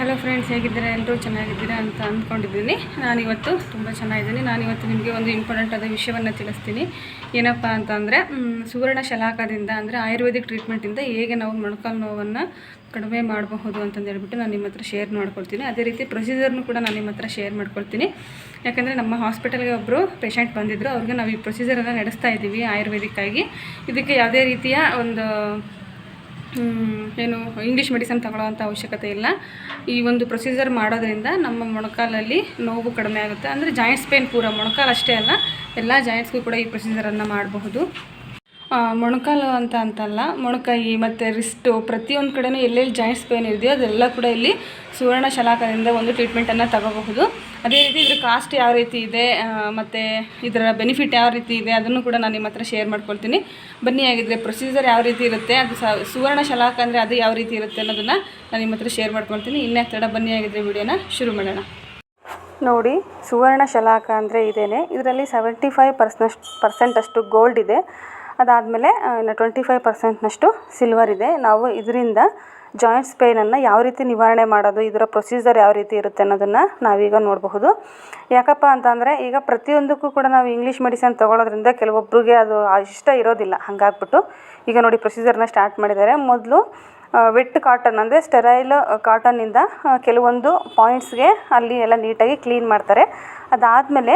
Hello friends, ಹೇಗಿದ್ದೀರಾ? ಎಲ್ಲರೂ ಚೆನ್ನಾಗಿದ್ದೀರಾ ಅಂತ ಅಂದ್ಕೊಂಡಿದ್ದೀನಿ. ನಾನಿವತ್ತು ತುಂಬ ಚೆನ್ನಾಗಿದ್ದೀನಿ. ನಾನಿವತ್ತು ನಿಮಗೆ ಒಂದು ಇಂಪಾರ್ಟೆಂಟ್ ಆದ ವಿಷಯವನ್ನು ತಿಳಿಸ್ತೀನಿ. ಏನಪ್ಪ ಅಂತಂದರೆ ಸುವರ್ಣ ಶಲಾಕದಿಂದ ಅಂದರೆ ಆಯುರ್ವೇದಿಕ್ ಟ್ರೀಟ್ಮೆಂಟಿಂದ ಹೇಗೆ ನಾವು ಮೊಣಕಾಲು ನೋವನ್ನು ಕಡಿಮೆ ಮಾಡಬಹುದು ಅಂತಂದು ಹೇಳ್ಬಿಟ್ಟು ನಾನು ನಿಮ್ಮ ಹತ್ರ ಶೇರ್ ಮಾಡ್ಕೊಳ್ತೀನಿ ಅದೇ ರೀತಿ ಪ್ರೊಸೀಜರ್ನು ಕೂಡ ನಾನು ನಿಮ್ಮ ಹತ್ರ ಶೇರ್ ಮಾಡ್ಕೊಳ್ತೀನಿ ಯಾಕಂದರೆ ನಮ್ಮ ಹಾಸ್ಪಿಟಲ್ಗೆ ಒಬ್ಬರು ಪೇಷಂಟ್ ಬಂದಿದ್ದರು ಅವ್ರಿಗೆ ನಾವು ಈ ಪ್ರೊಸೀಜರನ್ನು ನಡೆಸ್ತಾ ಇದ್ದೀವಿ ಆಯುರ್ವೇದಿಕ್ಕಾಗಿ. ಇದಕ್ಕೆ ಯಾವುದೇ ರೀತಿಯ ಒಂದು ಏನು ಇಂಗ್ಲೀಷ್ ಮೆಡಿಸನ್ ತಗೊಳ್ಳೋವಂಥ ಅವಶ್ಯಕತೆ ಇಲ್ಲ. ಈ ಒಂದು ಪ್ರೊಸೀಜರ್ ಮಾಡೋದ್ರಿಂದ ನಮ್ಮ ಮೊಣಕಾಲಲ್ಲಿ ನೋವು ಕಡಿಮೆ ಆಗುತ್ತೆ. ಅಂದರೆ ಜಾಯಿಂಟ್ಸ್ ಪೇನ್ ಪೂರ ಮೊಣಕಾಲು ಅಷ್ಟೇ ಅಲ್ಲ, ಎಲ್ಲ ಜಾಯಿಂಟ್ಸ್ಗೂ ಕೂಡ ಈ ಪ್ರೊಸೀಜರನ್ನು ಮಾಡಬಹುದು. ಮೊಣಕಾಲು ಅಂತ ಅಂತಲ್ಲ ಮೊಣಕೈ ಮತ್ತು ರಿಸ್ಟು ಪ್ರತಿಯೊಂದು ಕಡೆನೂ ಎಲ್ಲೆಲ್ಲಿ ಜಾಯಿಂಟ್ಸ್ ಪೇನ್ ಇದೆಯೋ ಅದೆಲ್ಲ ಕೂಡ ಇಲ್ಲಿ ಸುವರ್ಣ ಶಲಾಕದಿಂದ ಒಂದು ಟ್ರೀಟ್ಮೆಂಟನ್ನು ತಗೋಬಹುದು. ಅದೇ ರೀತಿ ಇದ್ರ ಕಾಸ್ಟ್ ಯಾವ ರೀತಿ ಇದೆ ಮತ್ತು ಇದರ ಬೆನಿಫಿಟ್ ಯಾವ ರೀತಿ ಇದೆ ಅದನ್ನು ಕೂಡ ನಾನು ನಿಮ್ಮ ಹತ್ರ ಶೇರ್ ಮಾಡ್ಕೊಳ್ತೀನಿ. ಬನ್ನಿ ಆಗಿದ್ರೆ ಪ್ರೊಸೀಜರ್ ಯಾವ ರೀತಿ ಇರುತ್ತೆ, ಅದು ಸುವರ್ಣ ಶಲಾಕ ಅಂದರೆ ಅದು ಯಾವ ರೀತಿ ಇರುತ್ತೆ ಅನ್ನೋದನ್ನು ನಾನು ನಿಮ್ಮ ಹತ್ರ ಶೇರ್ ಮಾಡ್ಕೊಳ್ತೀನಿ. ಇನ್ನೇ ತಡ ಬನ್ನಿ ಆಗಿದ್ರೆ ವಿಡಿಯೋನ ಶುರು ಮಾಡೋಣ. ನೋಡಿ, ಸುವರ್ಣ ಶಲಾಕ ಅಂದರೆ ಇದೇನೆ. ಇದರಲ್ಲಿ ಸೆವೆಂಟಿ ಫೈವ್ ಪರ್ಸ್ನಷ್ಟು ಪರ್ಸೆಂಟಷ್ಟು ಗೋಲ್ಡ್ ಇದೆ. ಅದಾದಮೇಲೆ ಇನ್ನು ಟ್ವೆಂಟಿ ಫೈವ್ ಪರ್ಸೆಂಟ್ನಷ್ಟು ಸಿಲ್ವರ್ ಇದೆ. ನಾವು ಇದರಿಂದ ಜಾಯಿಂಟ್ಸ್ ಪೇನನ್ನು ಯಾವ ರೀತಿ ನಿವಾರಣೆ ಮಾಡೋದು, ಇದರ ಪ್ರೊಸೀಜರ್ ಯಾವ ರೀತಿ ಇರುತ್ತೆ ಅನ್ನೋದನ್ನು ನಾವೀಗ ನೋಡಬಹುದು. ಯಾಕಪ್ಪ ಅಂತಂದರೆ, ಈಗ ಪ್ರತಿಯೊಂದಕ್ಕೂ ಕೂಡ ನಾವು ಇಂಗ್ಲೀಷ್ ಮೆಡಿಸನ್ ತೊಗೊಳೋದ್ರಿಂದ ಕೆಲವೊಬ್ಬರಿಗೆ ಅದು ಇಷ್ಟ ಇರೋದಿಲ್ಲ. ಹಾಗಾಗ್ಬಿಟ್ಟು ಈಗ ನೋಡಿ ಪ್ರೊಸೀಜರ್ನ ಸ್ಟಾರ್ಟ್ ಮಾಡಿದ್ದಾರೆ. ಮೊದಲು ವೆಟ್ ಕಾಟನ್ ಅಂದರೆ ಸ್ಟೆರೈಲ್ ಕಾಟನ್ನಿಂದ ಕೆಲವೊಂದು ಪಾಯಿಂಟ್ಸ್ಗೆ ಅಲ್ಲಿ ಎಲ್ಲ ನೀಟಾಗಿ ಕ್ಲೀನ್ ಮಾಡ್ತಾರೆ. ಅದಾದಮೇಲೆ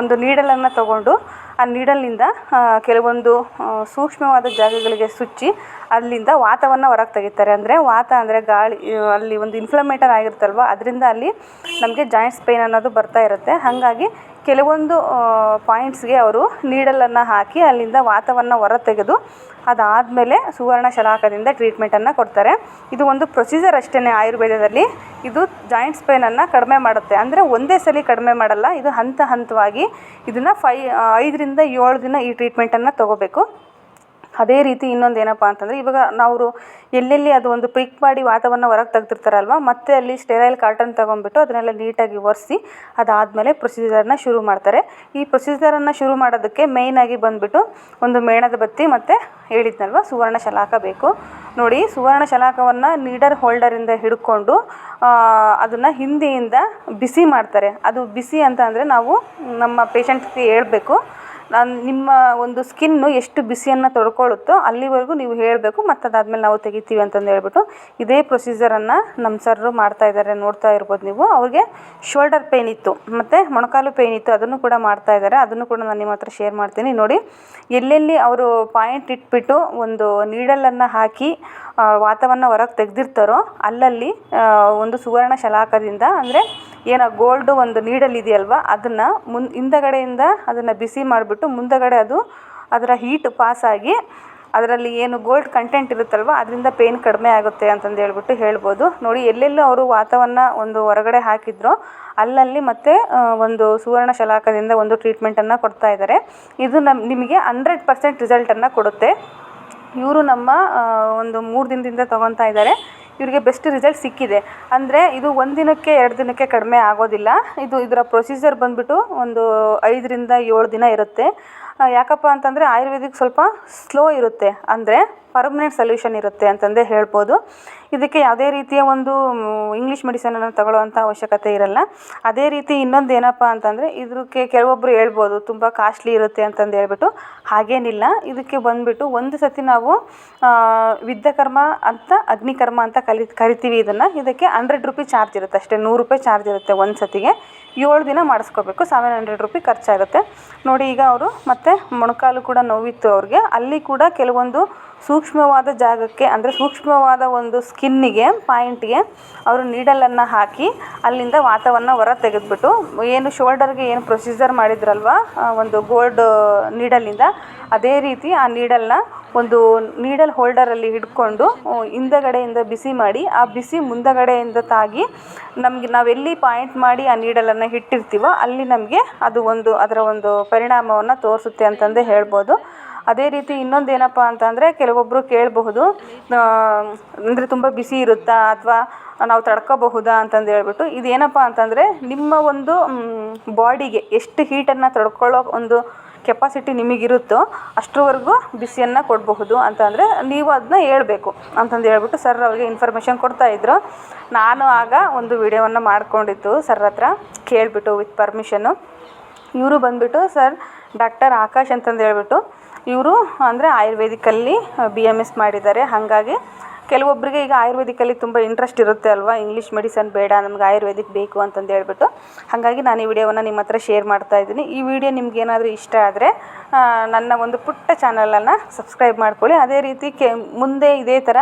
ಒಂದು ನೀಡಲನ್ನು ತಗೊಂಡು ಆ ನೀಡಲ್ನಿಂದ ಕೆಲವೊಂದು ಸೂಕ್ಷ್ಮವಾದ ಜಾಗಗಳಿಗೆ ಸುಚ್ಚಿ ಅಲ್ಲಿಂದ ವಾತವನ್ನು ಹೊರಗೆ ತೆಗಿತಾರೆ. ಅಂದರೆ ವಾತ ಅಂದರೆ ಗಾಳಿ ಅಲ್ಲಿ ಒಂದು ಇನ್ಫ್ಲಮೇಟರ್ ಆಗಿರುತ್ತಲ್ವ, ಅದರಿಂದ ಅಲ್ಲಿ ನಮಗೆ ಜಾಯಿಂಟ್ಸ್ ಪೇನ್ ಅನ್ನೋದು ಬರ್ತಾ ಇರುತ್ತೆ. ಹಾಗಾಗಿ ಕೆಲವೊಂದು ಪಾಯಿಂಟ್ಸ್ಗೆ ಅವರು ನೀಡಲನ್ನು ಹಾಕಿ ಅಲ್ಲಿಂದ ವಾತವನ್ನು ಹೊರ ತೆಗೆದು ಅದಾದಮೇಲೆ ಸುವರ್ಣ ಶಲಾಕದಿಂದ ಟ್ರೀಟ್ಮೆಂಟನ್ನು ಕೊಡ್ತಾರೆ. ಇದು ಒಂದು ಪ್ರೊಸೀಜರ್ ಅಷ್ಟೇ ಆಯುರ್ವೇದದಲ್ಲಿ. ಇದು ಜಾಯಿಂಟ್ಸ್ ಪೇನನ್ನು ಕಡಿಮೆ ಮಾಡುತ್ತೆ. ಅಂದರೆ ಒಂದೇ ಸಲ ಕಡಿಮೆ ಮಾಡಲ್ಲ, ಇದು ಹಂತ ಹಂತವಾಗಿ ಇದನ್ನು ಫೈ ಐದರಿಂದ ಏಳು ದಿನ ಈ ಟ್ರೀಟ್ಮೆಂಟನ್ನು ತೊಗೋಬೇಕು. ಅದೇ ರೀತಿ ಇನ್ನೊಂದು ಏನಪ್ಪ ಅಂತಂದರೆ, ಇವಾಗ ನಾವು ಎಲ್ಲೆಲ್ಲಿ ಅದು ಒಂದು ಪ್ರಿಕ್ ಮಾಡಿ ವಾತವನ್ನು ಹೊರಗೆ ತೆಗ್ದಿರ್ತಾರಲ್ವ, ಮತ್ತೆ ಅಲ್ಲಿ ಸ್ಟೆರೈಲ್ ಕಾಟನ್ ತೊಗೊಂಡ್ಬಿಟ್ಟು ಅದನ್ನೆಲ್ಲ ನೀಟಾಗಿ ಒರೆಸಿ ಅದಾದಮೇಲೆ ಪ್ರೊಸೀಜರನ್ನ ಶುರು ಮಾಡ್ತಾರೆ. ಈ ಪ್ರೊಸೀಜರನ್ನು ಶುರು ಮಾಡೋದಕ್ಕೆ ಮೇಯ್ನಾಗಿ ಬಂದುಬಿಟ್ಟು ಒಂದು ಮೇಣದ ಬತ್ತಿ ಮತ್ತು ಹೇಳಿದ್ನಲ್ವ, ಸುವರ್ಣ ಶಲಾಕ ಬೇಕು. ನೋಡಿ ಸುವರ್ಣ ಶಲಾಕವನ್ನು ನೀಡರ್ ಹೋಲ್ಡರಿಂದ ಹಿಡ್ಕೊಂಡು ಅದನ್ನು ಹಿಂದಿಯಿಂದ ಬಿಸಿ ಮಾಡ್ತಾರೆ. ಅದು ಬಿಸಿ ಅಂತ ಅಂದರೆ ನಾವು ನಮ್ಮ ಪೇಷಂಟ್ಗೆ ಹೇಳ್ಬೇಕು. ನಾನು ನಿಮ್ಮ ಒಂದು ಸ್ಕಿನ್ನು ಎಷ್ಟು ಬಿಸಿಯನ್ನು ತಡ್ಕೊಳ್ಳುತ್ತೋ ಅಲ್ಲಿವರೆಗೂ ನೀವು ಹೇಳಬೇಕು ಮತ್ತು ಅದಾದಮೇಲೆ ನಾವು ತೆಗಿತೀವಿ ಅಂತಂದು ಹೇಳ್ಬಿಟ್ಟು ಇದೇ ಪ್ರೊಸೀಜರನ್ನು ನಮ್ಮ ಸರ್ರು ಮಾಡ್ತಾ ಇದ್ದಾರೆ ನೋಡ್ತಾ ಇರ್ಬೋದು ನೀವು. ಅವ್ರಿಗೆ ಶೋಲ್ಡರ್ ಪೇನ್ ಇತ್ತು, ಮತ್ತು ಮೊಣಕಾಲು ಪೇನ್ ಇತ್ತು, ಅದನ್ನು ಕೂಡ ಮಾಡ್ತಾ ಇದ್ದಾರೆ ಅದನ್ನು ಕೂಡ ನಾನು ನಿಮ್ಮ ಹತ್ರ ಶೇರ್ ಮಾಡ್ತೀನಿ. ನೋಡಿ, ಎಲ್ಲೆಲ್ಲಿ ಅವರು ಪಾಯಿಂಟ್ ಇಟ್ಬಿಟ್ಟು ಒಂದು ನೀಡಲನ್ನು ಹಾಕಿ ವಾತವನ್ನು ಹೊರಗೆ ತೆಗೆದಿರ್ತಾರೋ, ಅಲ್ಲಲ್ಲಿ ಒಂದು ಸುವರ್ಣ ಶಲಾಕದಿಂದ, ಅಂದರೆ ಏನೋ ಗೋಲ್ಡು ಒಂದು ನೀಡಲ್ ಇದೆಯಲ್ವ, ಅದನ್ನು ಮುನ್, ಹಿಂದಗಡೆಯಿಂದ ಅದನ್ನು ಬಿಸಿ ಮಾಡಿಬಿಟ್ಟು ಮುಂದಗಡೆ ಅದು ಅದರ ಹೀಟ್ ಪಾಸಾಗಿ ಅದರಲ್ಲಿ ಏನು ಗೋಲ್ಡ್ ಕಂಟೆಂಟ್ ಇರುತ್ತಲ್ವ, ಅದರಿಂದ ಪೇನ್ ಕಡಿಮೆ ಆಗುತ್ತೆ ಅಂತಂದು ಹೇಳ್ಬಿಟ್ಟು ಹೇಳ್ಬೋದು. ನೋಡಿ, ಎಲ್ಲೆಲ್ಲೂ ಅವರು ವಾತವನ್ನು ಒಂದು ಹೊರಗಡೆ ಹಾಕಿದ್ರೋ, ಅಲ್ಲಲ್ಲಿ ಮತ್ತೆ ಒಂದು ಸುವರ್ಣ ಶಲಾಕದಿಂದ ಒಂದು ಟ್ರೀಟ್ಮೆಂಟನ್ನು ಕೊಡ್ತಾ ಇದ್ದಾರೆ ಇದು ನಮ್ಮ ನಿಮಗೆ ಹಂಡ್ರೆಡ್ ಪರ್ಸೆಂಟ್ ರಿಸಲ್ಟನ್ನು ಕೊಡುತ್ತೆ. ಇವರು ನಮ್ಮ ಒಂದು ಮೂರು ದಿನದಿಂದ ತೊಗೊತಾ ಇದ್ದಾರೆ ಇವರಿಗೆ ಬೆಸ್ಟ್ ರಿಸಲ್ಟ್ ಸಿಕ್ಕಿದೆ. ಅಂದರೆ ಇದು ಒಂದು ದಿನಕ್ಕೆ, ಎರಡು ದಿನಕ್ಕೆ ಕಡಿಮೆ ಆಗೋದಿಲ್ಲ. ಇದು ಇದರ ಪ್ರೊಸೀಜರ್ ಬಂದುಬಿಟ್ಟು ಒಂದು ಐದರಿಂದ ಏಳು ದಿನ ಇರುತ್ತೆ. ಯಾಕಪ್ಪ ಅಂತಂದರೆ ಆಯುರ್ವೇದಿಕ್ ಸ್ವಲ್ಪ ಸ್ಲೋ ಇರುತ್ತೆ. ಅಂದರೆ ಪರ್ಮನೆಂಟ್ ಸೊಲ್ಯೂಷನ್ ಇರುತ್ತೆ ಅಂತಂದೇ ಹೇಳ್ಬೋದು. ಇದಕ್ಕೆ ಯಾವುದೇ ರೀತಿಯ ಒಂದು ಇಂಗ್ಲೀಷ್ ಮೆಡಿಸನನ್ನು ತಗೊಳ್ಳುವಂಥ ಅವಶ್ಯಕತೆ ಇರಲ್ಲ. ಅದೇ ರೀತಿ ಇನ್ನೊಂದು ಏನಪ್ಪ ಅಂತಂದರೆ ಇದಕ್ಕೆ ಕೆಲವೊಬ್ಬರು ಹೇಳ್ಬೋದು, ತುಂಬ ಕಾಸ್ಟ್ಲಿ ಇರುತ್ತೆ ಅಂತಂದು ಹೇಳ್ಬಿಟ್ಟು. ಹಾಗೇನಿಲ್ಲ. ಇದಕ್ಕೆ ಬಂದುಬಿಟ್ಟು ಒಂದು ಸತಿ ನಾವು ವಿದ್ಯಕರ್ಮ ಅಂತ, ಅಗ್ನಿಕರ್ಮ ಅಂತ ಕಲಿ, ಕರಿತೀವಿ ಇದನ್ನು. ಇದಕ್ಕೆ ಹಂಡ್ರೆಡ್ ರುಪಿ ಚಾರ್ಜ್ ಇರುತ್ತೆ ಅಷ್ಟೇ. ನೂರು ರೂಪಾಯಿ ಚಾರ್ಜ್ ಇರುತ್ತೆ ಒಂದು ಸತಿಗೆ. ಏಳು ದಿನ ಮಾಡಿಸ್ಕೋಬೇಕು. ಸೆವೆನ್ ಹಂಡ್ರೆಡ್ ರುಪಿ ಖರ್ಚಾಗುತ್ತೆ. ನೋಡಿ ಈಗ ಅವರು ಮತ್ತೆ ಮೊಣಕಾಲು ಕೂಡ ನೋವಿತ್ತು ಅವ್ರಿಗೆ. ಅಲ್ಲಿ ಕೂಡ ಕೆಲವೊಂದು ಸೂಕ್ಷ್ಮವಾದ ಜಾಗಕ್ಕೆ, ಅಂದರೆ ಸೂಕ್ಷ್ಮವಾದ ಒಂದು ಸ್ಕಿನ್ನಿಗೆ, ಪಾಯಿಂಟ್ಗೆ ಅವರು ನೀಡಲನ್ನು ಹಾಕಿ ಅಲ್ಲಿಂದ ವಾತವನ್ನು ಹೊರ ತೆಗೆದುಬಿಟ್ಟು ಏನು ಶೋಲ್ಡರ್ಗೆ ಏನು ಪ್ರೊಸೀಜರ್ ಮಾಡಿದ್ರಲ್ವ ಒಂದು ಗೋಲ್ಡ್ ನೀಡಲಿಂದ, ಅದೇ ರೀತಿ ಆ ನೀಡಲನ್ನ ಒಂದು ನೀಡಲ್ ಹೋಲ್ಡರಲ್ಲಿ ಹಿಡ್ಕೊಂಡು ಹಿಂದಗಡೆಯಿಂದ ಬಿಸಿ ಮಾಡಿ, ಆ ಬಿಸಿ ಮುಂದಗಡೆಯಿಂದ ತಾಗಿ ನಮಗೆ ನಾವೆಲ್ಲಿ ಪಾಯಿಂಟ್ ಮಾಡಿ ಆ ನೀಡಲನ್ನು ಇಟ್ಟಿರ್ತೀವೋ ಅಲ್ಲಿ ನಮಗೆ ಅದು ಒಂದು, ಅದರ ಒಂದು ಪರಿಣಾಮವನ್ನು ತೋರಿಸುತ್ತೆ ಅಂತಂದೇ ಹೇಳ್ಬೋದು. ಅದೇ ರೀತಿ ಇನ್ನೊಂದು ಏನಪ್ಪ ಅಂತಂದರೆ ಕೆಲವೊಬ್ಬರು ಕೇಳಬಹುದು ಅಂದರೆ ತುಂಬ ಬಿಸಿ ಇರುತ್ತಾ ಅಥವಾ ನಾವು ತಡ್ಕೋಬಹುದಾ ಅಂತಂದು ಹೇಳ್ಬಿಟ್ಟು ಇದೇನಪ್ಪ ಅಂತಂದರೆ ನಿಮ್ಮ ಒಂದು ಬಾಡಿಗೆ ಎಷ್ಟು ಹೀಟನ್ನು ತಡ್ಕೊಳ್ಳೋ ಒಂದು ಕೆಪಾಸಿಟಿ ನಿಮಗಿರುತ್ತೋ ಅಷ್ಟರವರೆಗೂ ಬಿಸಿಯನ್ನು ಕೊಡಬಹುದು ಅಂತಂದರೆ ನೀವು ಅದನ್ನ ಹೇಳ್ಬೇಕು ಅಂತಂದು ಹೇಳ್ಬಿಟ್ಟು ಸರ್ ಅವ್ರಿಗೆ ಇನ್ಫಾರ್ಮೇಷನ್ ಕೊಡ್ತಾಯಿದ್ರು ನಾನು ಆಗ ಒಂದು ವಿಡಿಯೋವನ್ನು ಮಾಡ್ಕೊಂಡಿತ್ತು ಸರ್ ಹತ್ರ, ಕೇಳಿಬಿಟ್ಟು ವಿತ್ ಪರ್ಮಿಷನ್ನು ಇವರು ಬಂದುಬಿಟ್ಟು ಸರ್ ಡಾಕ್ಟರ್ ಆಕಾಶ್ ಅಂತಂದು ಹೇಳ್ಬಿಟ್ಟು ಇವರು ಅಂದರೆ ಆಯುರ್ವೇದಿಕಲ್ಲಿ ಬಿ ಎಂ ಎಸ್ ಮಾಡಿದ್ದಾರೆ. ಹಾಗಾಗಿ ಕೆಲವೊಬ್ಬರಿಗೆ ಈಗ ಆಯುರ್ವೇದಿಕಲ್ಲಿ ತುಂಬ ಇಂಟ್ರೆಸ್ಟ್ ಇರುತ್ತೆ ಅಲ್ವಾ? ಇಂಗ್ಲೀಷ್ ಮೆಡಿಸನ್ ಬೇಡ, ನಮ್ಗೆ ಆಯುರ್ವೇದಿಕ್ ಬೇಕು ಅಂತಂದು ಹೇಳ್ಬಿಟ್ಟು. ಹಾಗಾಗಿ ನಾನು ಈ ವಿಡಿಯೋವನ್ನು ನಿಮ್ಮ ಹತ್ರ ಶೇರ್ ಮಾಡ್ತಾ ಇದ್ದೀನಿ. ಈ ವಿಡಿಯೋ ನಿಮ್ಗೆ ಏನಾದರೂ ಇಷ್ಟ ಆದರೆ ನನ್ನ ಒಂದು ಪುಟ್ಟ ಚಾನಲನ್ನು ಸಬ್ಸ್ಕ್ರೈಬ್ ಮಾಡ್ಕೊಳ್ಳಿ. ಅದೇ ರೀತಿ ಕೆ, ಮುಂದೆ ಇದೇ ಥರ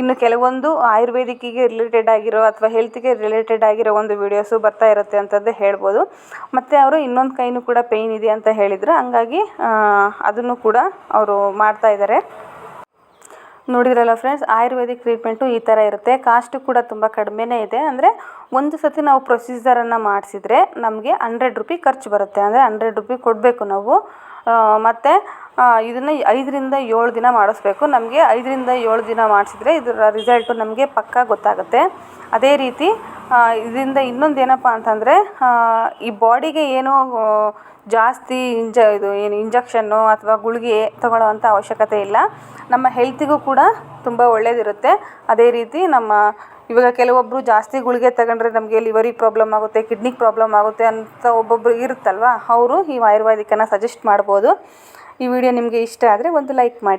ಇನ್ನು ಕೆಲವೊಂದು ಆಯುರ್ವೇದಿಕ್ಕಿಗೆ ರಿಲೇಟೆಡ್ ಆಗಿರೋ ಅಥವಾ ಹೆಲ್ತ್ಗೆ ರಿಲೇಟೆಡ್ ಆಗಿರೋ ಒಂದು ವೀಡಿಯೋಸು ಬರ್ತಾ ಇರುತ್ತೆ ಅಂತದ್ದೇ ಹೇಳ್ಬೋದು. ಮತ್ತು ಅವರು ಇನ್ನೊಂದು ಕೈನೂ ಕೂಡ ಪೇಯ್ನ್ ಇದೆ ಅಂತ ಹೇಳಿದರು. ಹಂಗಾಗಿ ಅದನ್ನು ಕೂಡ ಅವರು ಮಾಡ್ತಾ ಇದ್ದಾರೆ. ನೋಡಿದ್ರಲ್ಲ ಫ್ರೆಂಡ್ಸ್ ಆಯುರ್ವೇದಿಕ್ ಟ್ರೀಟ್ಮೆಂಟು ಈ ಥರ ಇರುತ್ತೆ. ಕಾಸ್ಟು ಕೂಡ ತುಂಬ ಕಡಿಮೆನೇ ಇದೆ. ಅಂದರೆ ಒಂದು ಸತಿ ನಾವು ಪ್ರೊಸೀಜರನ್ನು ಮಾಡಿಸಿದ್ರೆ ನಮಗೆ ಹಂಡ್ರೆಡ್ ರುಪಿ ಖರ್ಚು ಬರುತ್ತೆ. ಅಂದರೆ ಹಂಡ್ರೆಡ್ ರುಪಿ ಕೊಡಬೇಕು ನಾವು. ಮತ್ತು ಇದನ್ನು ಐದರಿಂದ ಏಳು ದಿನ ಮಾಡಿಸ್ಬೇಕು. ನಮಗೆ ಐದರಿಂದ ಏಳು ದಿನ ಮಾಡಿಸಿದ್ರೆ ಇದರ ರಿಸಲ್ಟು ನಮಗೆ ಪಕ್ಕಾ ಗೊತ್ತಾಗುತ್ತೆ. ಅದೇ ರೀತಿ ಇದರಿಂದ ಇನ್ನೊಂದು ಏನಪ್ಪ ಅಂತಂದರೆ ಈ ಬಾಡಿಗೆ ಏನೋ ಜಾಸ್ತಿ ಇಂಜ, ಇದು ಏನು, ಇಂಜೆಕ್ಷನ್ನು ಅಥವಾ ಗುಳಿಗೆ ತಗೊಳ್ಳೋವಂಥ ಅವಶ್ಯಕತೆ ಇಲ್ಲ. ನಮ್ಮ ಹೆಲ್ತಿಗೂ ಕೂಡ ತುಂಬ ಒಳ್ಳೆಯದಿರುತ್ತೆ ಅದೇ ರೀತಿ ನಮ್ಮ, ಇವಾಗ ಕೆಲವೊಬ್ಬರು ಜಾಸ್ತಿ ಗುಳಿಗೆ ತಗೊಂಡ್ರೆ ನಮಗೆ ಲಿವರಿಗೆ ಪ್ರಾಬ್ಲಮ್ ಆಗುತ್ತೆ ಕಿಡ್ನಿಗೆ ಪ್ರಾಬ್ಲಮ್ ಆಗುತ್ತೆ ಅಂತ ಒಬ್ಬೊಬ್ಬರು ಇರುತ್ತಲ್ವ, ಅವರು ಈ ಆಯುರ್ವೇದಿಕನ್ನು ಸಜೆಸ್ಟ್ ಮಾಡ್ಬೋದು. ಈ ವಿಡಿಯೋ ನಿಮಗೆ ಇಷ್ಟ ಆದರೆ ಒಂದು ಲೈಕ್ ಮಾಡಿ.